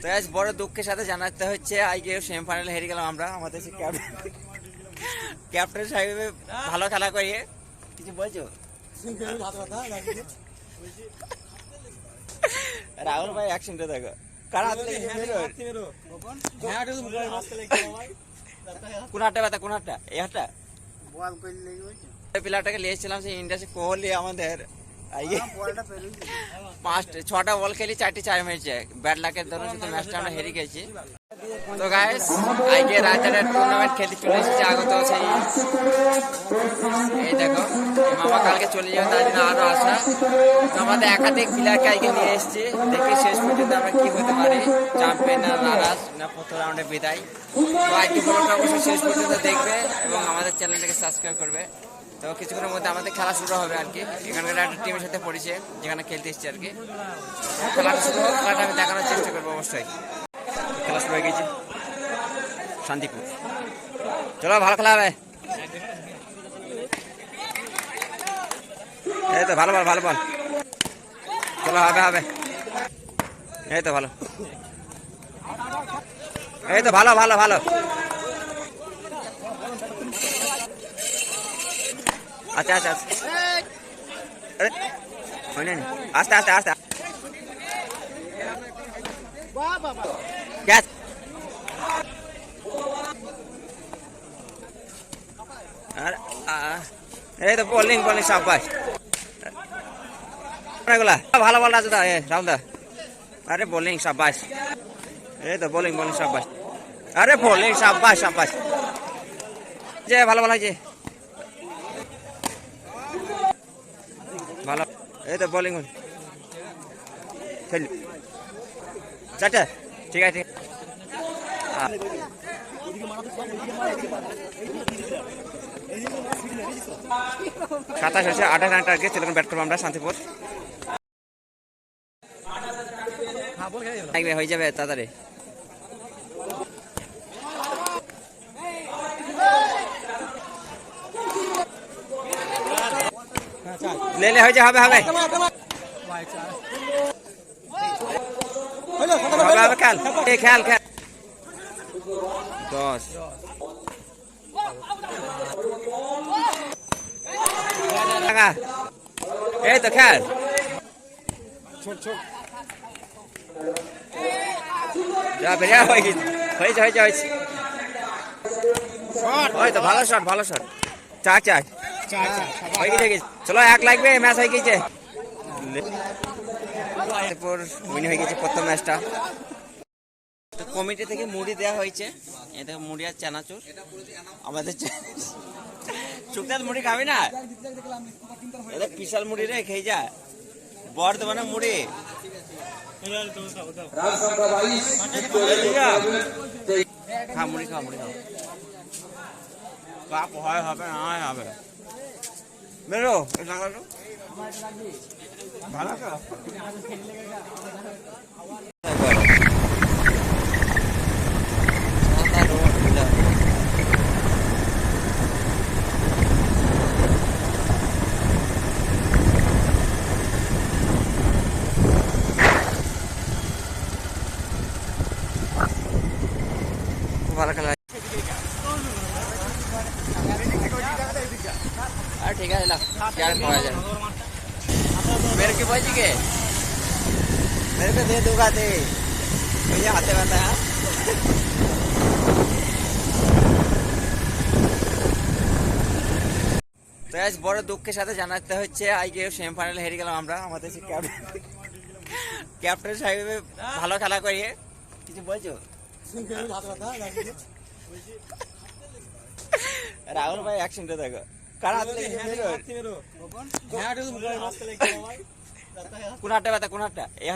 তো আজ বড় দুঃখের সাথে জানাতে হচ্ছে আজকে সেমিফাইনালে হেরে গেলাম আমরা আমাদের সে ক্যাপ্টেন ক্যাপ্টেন সাহেব ভালো খেলা করিয়ে কিছু বলছো? রাহুল ভাই অ্যাকশনটা দেখো। কার হাত থেকে কোন ব্যথা কোন হাতটা? এই বল নিয়েছিলাম সেই ইন্ডিয়া কোহলি আমাদের। পাঁচটা ছটা বল খেলি চারটি চার মেরেছে। ব্যাট লাকের ধরুন শুধু ম্যাচটা আমরা হেরে গেছি। তো গাইস আজকে রাজারের টুর্নামেন্ট খেলতে চলে এসেছে আগত সেই। এই দেখো মামা কালকে চলে যাবে তার জন্য আরও আসা তো আমাদের একাধিক প্লেয়ারকে আজকে নিয়ে এসেছি দেখি শেষ পর্যন্ত আমরা কি হতে পারি। চ্যাম্পিয়ন না নারাজ না প্রথম রাউন্ডে বিদায়। তো আজকে অবশ্যই শেষ পর্যন্ত দেখবে এবং আমাদের চ্যানেলটাকে সাবস্ক্রাইব করবে। তো কিছুক্ষণের মধ্যে আমাদের খেলা শুরু হবে আর কি। এখানকার একটা টিমের সাথে পরিচয়, যেখানে খেলতে এসেছি আর কি। খেলাটা শুরু হোক, খেলাটা আমি দেখানোর চেষ্টা করব অবশ্যই। খেলা শুরু হয়ে গেছে। শান্তিপুর। চলো, ভালো খেলা হবে। এই তো, ভালো বল ভালো বল। চলো, হবে হবে। এই তো, ভালো। এই তো, ভালো ভালো ভালো। আচ্ছা আচ্ছা আচ্ছা। আরে। আস্তে আস্তে আস্তে। এই তো বোলিং বোলিং সাব্বাস এগুলা ভালো বল আছে দা এ রাউন্ডা আরে বোলিং সাব্বাস এই তো বোলিং বোলিং সাব্বাস আরে বোলিং সাব্বাস সাব্বাস যে, ভালো ভালো আছে ভালো। এই তো বোলিং খেল। চারটে? ঠিক আছে সাতাশ হচ্ছে আঠাশ রান টার্গেট সেরকম ব্যাট করব আমরা শান্তিপুর। লাগবে, হয়ে যাবে তাড়াতাড়ি। লেলে হয়ে যাবে হবে হবে। হবে হবে, খেল। খেল খেল। দশ। এই তো, খেল। যা, বেরিয়া হয়ে হয়েছে হয়েছে তো, ভালো শট ভালো শট হয়ে গেছে। চলো এক লাগবে ম্যাচ হয়ে গেছে। এরপর উইন হয়ে গেছে প্রথম ম্যাচটা। তো কমিটি থেকে মুড়ি দেওয়া হয়েছে। এ দেখো মুড়ি আর চানাচুর। আমাদের শুকনাথ মুড়ি খাবি না? এটা বিশাল মুড়ি রে খেয়ে যা। বর্ধমানের মুড়ি। খা মুড়ি খা মুড়ি বাপ হয় হবে না হয় হবে বেরো ভালো তো? খুব ভালো আর ঠিক আছে লাগ क्या करा जाए मेरे के बज गए मेरे को दे दूंगा दे भैया हाथे बता है তো আজ বড় দুঃখের সাথে জানাতে হচ্ছে আজকে সেমিফাইনালে হেরে গেলাম আমরা আমাদের সে ক্যাপ্টেন ক্যাপ্টেন সাহেব ভালো খেলা করিয়ে কিছু বলছো রাহুল ভাই অ্যাকশনটা দেখো কোন ব্যথা কোন এই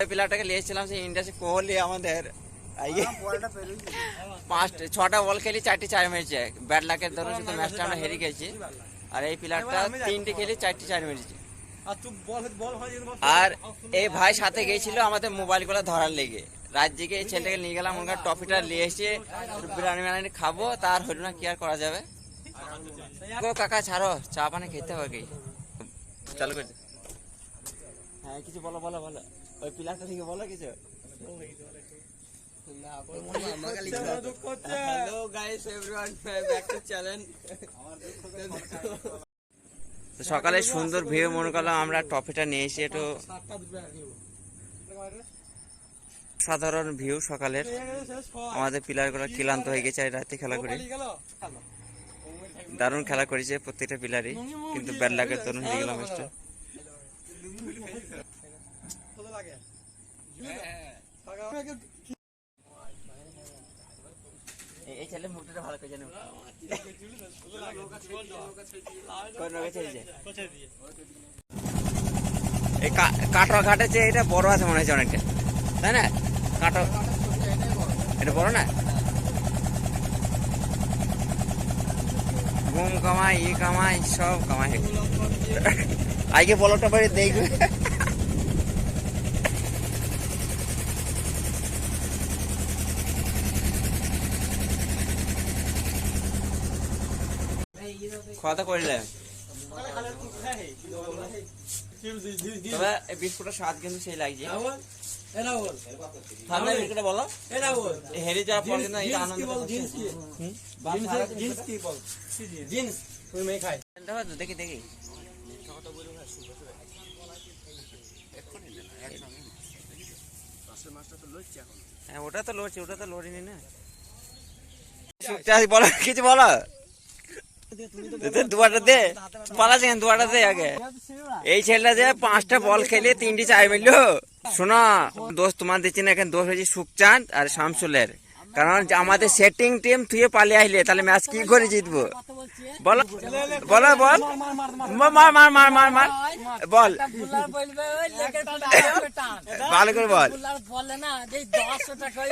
এই প্লেয়ারটাকে নিয়েছিলাম সেই ইন্ডিয়া কোহলি আমাদের। আইয়ে। বলটা পেরোই পাঁচটা ছটা বল খেলি চারটি চার মেরেছে। ব্যাট লাকের ধরুন শুধু ম্যাচটা আমরা হেরে গেছি। আর এই প্লেয়ারটা তিনটে খেলি চারটি চার মেরেছে। আর এই ভাই সাথে গেছিল আমাদের মোবাইলগুলো ধরার লেগে। রাত জেগে এই ছেলেটাকে নিয়ে গেলাম ওখানে ট্রফিটা নিয়ে এসে বিরিয়ানি মিরানি খাব তার হইল না কি আর করা যাবে? গো কাকা ছাড়ো চা পানি খেতে হবে কি? চালু করে হ্যাঁ কিছু বলো বলো বলো। ওই প্লেয়ারটা থেকে বলো কিছু। Hello guys everyone back to channel সকালে সুন্দর ভিউ মনে করলাম আমরা ট্রফিটা নিয়ে এসে একটু সাধারণ ভিউ সকালের। আমাদের প্লেয়ারগুলো ক্লান্ত হয়ে গেছে আর রাতে খেলা করে। দারুণ খেলা করেছে প্রত্যেকটা পিলারই কিন্তু ব্যাট লাকের তরুণ হয়ে গেল ম্যাচটা এই ছেলে মুখটা ভালো করে জানো। ঘাটে যে এটা বড় আছে মনে হচ্ছে অনেকটা। তাই না? এটা বড় না? ঘুম কামাই, ই কামাই, সব কামাই। আগে বলটা বাড়ি দেখবে। খাওয়া দাওয়া করিলে? তবে বিস্কুটের স্বাদ কিন্তু সেই লাগছে। ঠান্ডা বিস্কুটটা বলো। হেরে যাওয়ার পর কিন্তু এটা আনন্দ পাচ্ছি। হুম? দেখো দেখি দেখি। হ্যাঁ ওটা তো লড়ছে ওটা তো লড়িনি না। বলো কিছু বলো। দুয়াটা দে পালাছে কেন দুয়াটা দে আগে এই ছেলেটা যে পাঁচটা বল খেলে তিনটি চাই মিললো শোনো দোষ তোমার দিচ্ছি না এখানে দোষ হয়েছে সুখচাঁদ আর শামসুলের কারণ আমাদের সেটিং টিম তুই পালিয়ে আসলে তাহলে ম্যাচ কি করে জিতবো বলো বলো বল মার মার মার মার মার বল ভালো করে বল বলে না যে দশ টাকা